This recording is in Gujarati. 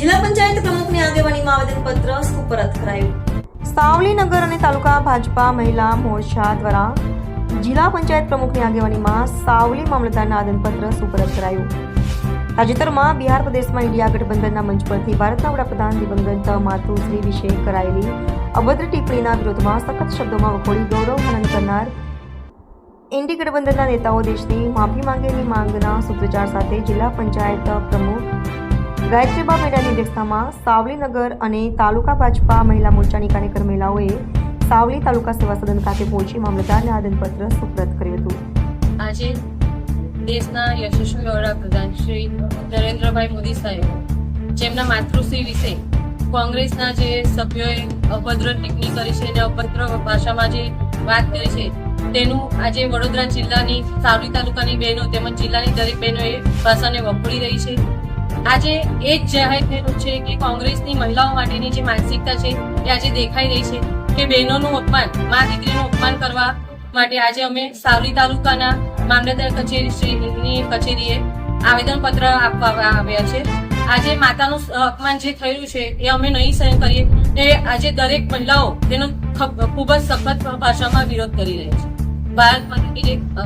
જિલ્લા પંચાયત પ્રમુખની આગેવાનીમાં આવેદનપત્ર સુપરત કરાયું. સાવલી નગર અને તાલુકા ભાજપા મહિલા મોરચા દ્વારા જિલ્લા પંચાયત પ્રમુખની આગેવાનીમાં સાવલી મામલતદારના આદનપત્ર સુપરત કરાયું. તાજેતરમાં બિહાર પ્રદેશમાં ઇન્ડિયા ગઠબંધનના મંચ પરથી ભારતના વડાપ્રધાન દિવંગત માતુશ્રી વિશે કરાયેલી અભદ્ર ટિપ્પણીના વિરોધમાં સખત શબ્દોમાં વખોડી ગૌરવ હનન કરનાર ઇન્ડી ગઠબંધનના નેતાઓ દેશની માફી માંગેની માંગના સૂત્રોચ્ચાર સાથે જિલ્લા પંચાયત પ્રમુખ ગાયત્રીબા મેડાની અધ્યક્ષતામાં સાવલીનગર અને તાલુકા ભાજપા મહિલા મોરચાની કાર્યકર મહિલાઓએ સાવલી તાલુકા સેવા સદન ખાતે પહોંચી મામલતદારને આદનપત્ર સુપ્રત કર્યું હતું. આજે દેશના યશસ્વી વડાપ્રધાન શ્રી નરેન્દ્રભાઈ મોદી સાહેબ, જેમના માતૃશ્રી વિશે કોંગ્રેસના જે સભ્યોએ અભદ્ર ટિપ્પણી કરી છે અને અભદ્ર ભાષામાં જે વાત કરી છે, તેનું આજે વડોદરા જિલ્લાની સાવલી તાલુકાની બહેનો તેમજ જિલ્લાની દરેક બહેનો એ ભાષાને વખોડી રહી છે. આજે એ જ જાહેર થયેલું છે કે કોંગ્રેસની મહિલાઓ માટેની જે માનસિકતા છે એ આજે દેખાઈ રહી છે કે બહેનોનું અપમાન, મા દીકરીનું અપમાન કરવા માટે આજે અમે સાવલી તાલુકાના મામલતદાર કચેરી શ્રીની કચેરીએ આવેદનપત્ર આપવા આવ્યા છે આજે માતાનું અપમાન જે થયું છે એ અમે નહીં સહન કરીએ એ આજે દરેક મહિલાઓ તેનો ખૂબ જ સખત ભાષામાં વિરોધ કરી રહી છે ભારત જય.